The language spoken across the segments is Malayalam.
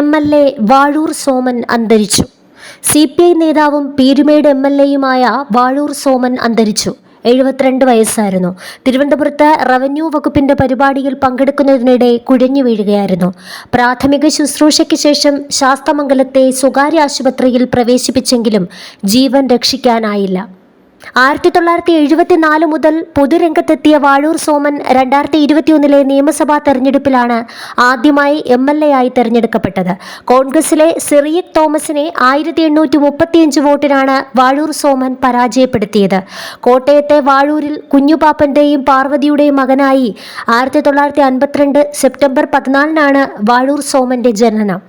M L A Vazhoor Soman അന്തരിച്ചു. സി പി ഐ നേതാവും പീരുമേട് എം എൽ എയുമായ വാഴൂർ സോമൻ അന്തരിച്ചു. എഴുപത്തിരണ്ട് വയസ്സായിരുന്നു. തിരുവനന്തപുരത്ത് റവന്യൂ വകുപ്പിന്റെ പരിപാടിയിൽ പങ്കെടുക്കുന്നതിനിടെ കുഴഞ്ഞു വീഴുകയായിരുന്നു. പ്രാഥമിക ശുശ്രൂഷയ്ക്ക് ശേഷം ശാസ്തമംഗലത്തെ സ്വകാര്യ ആശുപത്രിയിൽ പ്രവേശിപ്പിച്ചെങ്കിലും ജീവൻ രക്ഷിക്കാനായില്ല. ആയിരത്തി തൊള്ളായിരത്തി എഴുപത്തിനാല് മുതൽ പൊതുരംഗത്തെത്തിയ വാഴൂർ സോമൻ രണ്ടായിരത്തി ഇരുപത്തിയൊന്നിലെ നിയമസഭാ തെരഞ്ഞെടുപ്പിലാണ് ആദ്യമായി എം എൽ എ ആയി തെരഞ്ഞെടുക്കപ്പെട്ടത്. കോൺഗ്രസിലെ സിറിയക് തോമസിനെ ആയിരത്തി എണ്ണൂറ്റി മുപ്പത്തിയഞ്ച് വോട്ടിനാണ് വാഴൂർ സോമൻ പരാജയപ്പെടുത്തിയത്. കോട്ടയത്തെ വാഴൂരിൽ കുഞ്ഞുപാപ്പന്റെയും പാർവതിയുടെയും മകനായി ആയിരത്തി തൊള്ളായിരത്തി അൻപത്തിരണ്ട് സെപ്റ്റംബർ പതിനാലിനാണ് വാഴൂർ സോമന്റെ ജനനം.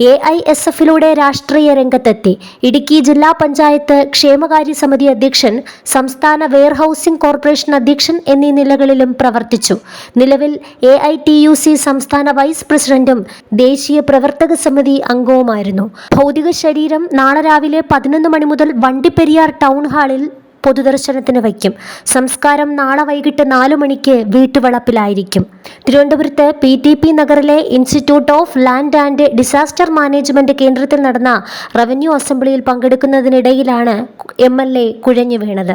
എ ഐ എസ് എഫിലൂടെ രാഷ്ട്രീയ രംഗത്തെത്തി. ഇടുക്കി ജില്ലാ പഞ്ചായത്ത് ക്ഷേമകാര്യ സമിതി അധ്യക്ഷൻ സംസ്ഥാന വെയർഹൌസിംഗ് കോർപ്പറേഷൻ അധ്യക്ഷൻ എന്നീ നിലകളിലും പ്രവർത്തിച്ചു. നിലവിൽ A I T U C സംസ്ഥാന വൈസ് പ്രസിഡന്റും ദേശീയ പ്രവർത്തക സമിതി അംഗവുമായിരുന്നു. ഭൗതിക ശരീരം നാളെ രാവിലെ പതിനൊന്ന് മണി മുതൽ വണ്ടിപ്പെരിയാർ ടൗൺ ഹാളിൽ പൊതുദർശനത്തിന് വയ്ക്കും. സംസ്കാരം നാളെ വൈകിട്ട് നാലു മണിക്ക് വീട്ടുവളപ്പിലായിരിക്കും. തിരുവനന്തപുരത്ത് പി ടി പി നഗറിലെ institute of land and disaster management കേന്ദ്രത്തിൽ നടന്ന റവന്യൂ അസംബ്ലിയിൽ പങ്കെടുക്കുന്നതിനിടയിലാണ് എം എൽ എ കുഴഞ്ഞു വീണത്.